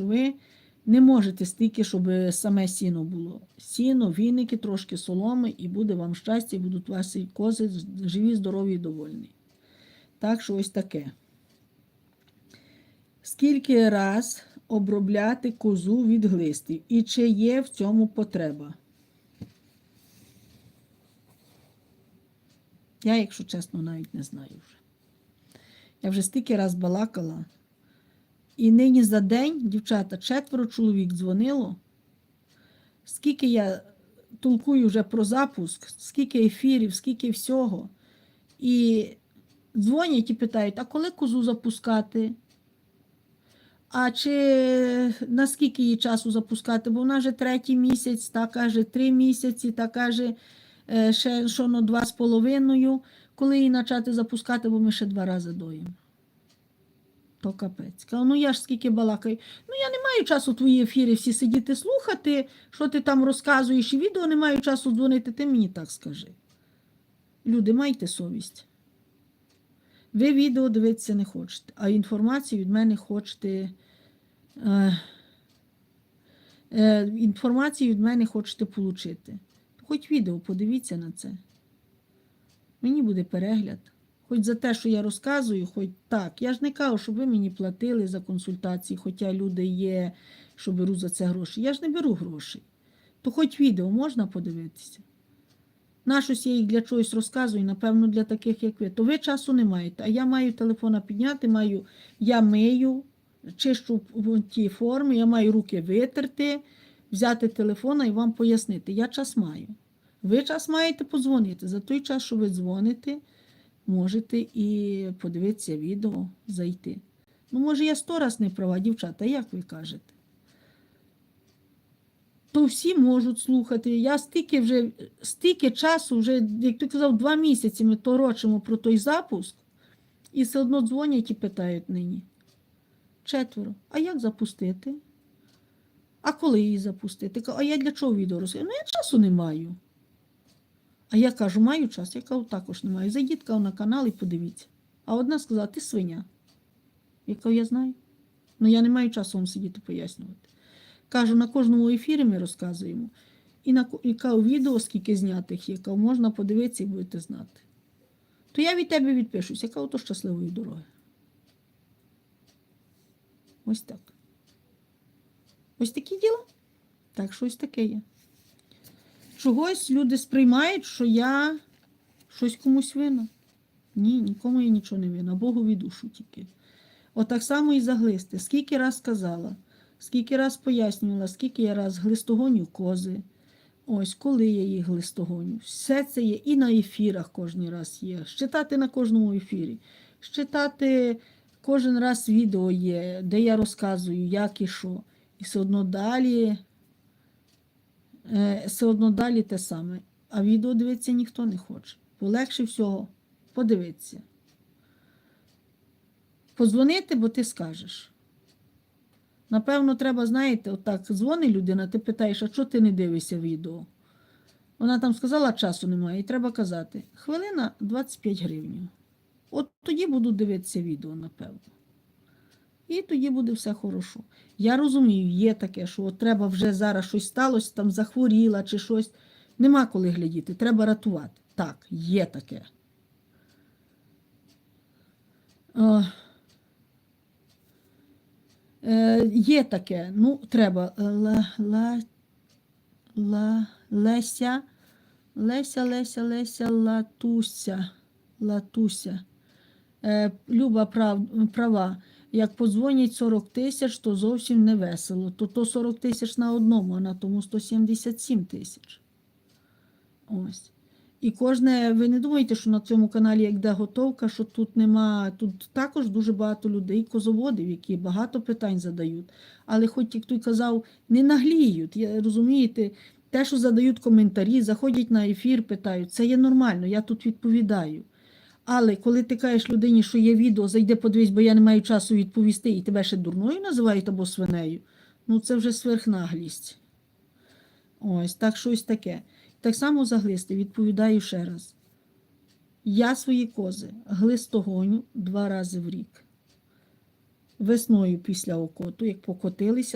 ви не можете стільки, щоб саме сіно було. Сіно, віники, трошки соломи, і буде вам щастя, будуть ваші кози живі, здорові і довольні. Так що ось таке. Скільки раз обробляти козу від глистів? І чи є в цьому потреба? Я, якщо чесно, навіть не знаю вже. Я вже стільки раз балакала. І нині за день, дівчата, четверо чоловік дзвонило. Скільки я толкую вже про запуск, скільки ефірів, скільки всього. І дзвонять і питають, а коли козу запускати? А чи наскільки їй часу запускати? Бо вона вже третій місяць, та каже три місяці, та каже е, ще що на два з половиною, коли її почати запускати, бо ми ще два рази доїмо. То капець. Кажу, ну я ж скільки балакаю. Ну я не маю часу твої ефіри всі сидіти слухати, що ти там розказуєш, і відео не маю часу дзвонити, ти мені так скажи. Люди, майте совість. Ви відео дивитися не хочете, а інформацію від мене хочете. Е, е, інформацію від мене хочете отримати. Хоч відео подивіться на це. Мені буде перегляд. Хоч за те, що я розказую, хоч так. Я ж не кажу, щоб ви мені платили за консультації, хоча люди є, що беру за це гроші. Я ж не беру грошей. То хоч відео можна подивитися. На щось я їх для чогось розказую, напевно, для таких, як ви. То ви часу не маєте. А я маю телефона підняти, маю, я мию, чищу ті форми, я маю руки витерти, взяти телефона і вам пояснити. Я час маю. Ви час маєте подзвонити. За той час, що ви дзвоните, можете і подивитися відео, зайти. Ну, може, я сто раз не права, дівчата, як ви кажете? То всі можуть слухати. Я стільки вже стільки часу, вже, як ти казав, два місяці ми торочимо про той запуск, і все одно дзвонять і питають нині. Четверо. А як запустити? А коли її запустити? А я для чого відео розказую? Ну, я часу не маю. А я кажу, маю час, я кажу, також не маю. Зайдіть на канал і подивіться. А одна сказала, ти свиня. Я кажу, я знаю. Ну я не маю часу вам сидіти пояснювати. Кажу, на кожному ефірі ми розказуємо. І на і кажу, відео, скільки знятих є, можна подивитися і будете знати. То я від тебе відпишусь. Я кажу, то щасливої дороги. Ось так. Ось такі діла. Так, щось таке є. Чогось люди сприймають, що я щось комусь винна. Ні, нікому я нічого не винна, Богові душу тільки. Отак само і за глисти. Скільки раз сказала, скільки раз пояснювала, скільки я раз глистогоню кози. Ось, коли я їх глистогоню. Все це є і на ефірах кожен раз є. Щитати на кожному ефірі. Щитати кожен раз відео є, де я розказую, як і що. І все одно далі все одно далі те саме. А відео дивитися ніхто не хоче. Полегше всього подивитися. Подзвонити, бо ти скажеш. Напевно, треба, знаєте, отак дзвонить людина, ти питаєш, а чого ти не дивишся відео? Вона там сказала, часу немає, і треба казати, хвилина 25 гривень. От тоді буду дивитися відео, напевно. І тоді буде все хорошо. Я розумію, є таке, що от треба вже зараз щось сталося, там захворіла чи щось. Нема коли глядіти, треба рятувати. Так, є таке. Е, є таке, ну, треба. Ла, ла, ла, Леся, Леся, Леся, Леся, Латуся, Латуся. Е, Люба прав, права. Як подзвонять 40 тисяч, то зовсім не весело. То то 40 тисяч на одному, а на тому 177 тисяч. Ось. І кожне, ви не думаєте, що на цьому каналі, як де готовка, що тут нема, тут також дуже багато людей, козоводів, які багато питань задають. Але хоч як той казав, не нагліють. Розумієте, те, що задають коментарі, заходять на ефір, питають, це є нормально, я тут відповідаю. Але коли ти кажеш людині, що є відео, зайди подивись, бо я не маю часу відповісти, і тебе ще дурною називають або свинею, ну це вже сверхнаглість. Ось, так щось таке. Так само за глисти, відповідаю ще раз. Я свої кози глистогоню два рази в рік. Весною після окоту, як покотилися.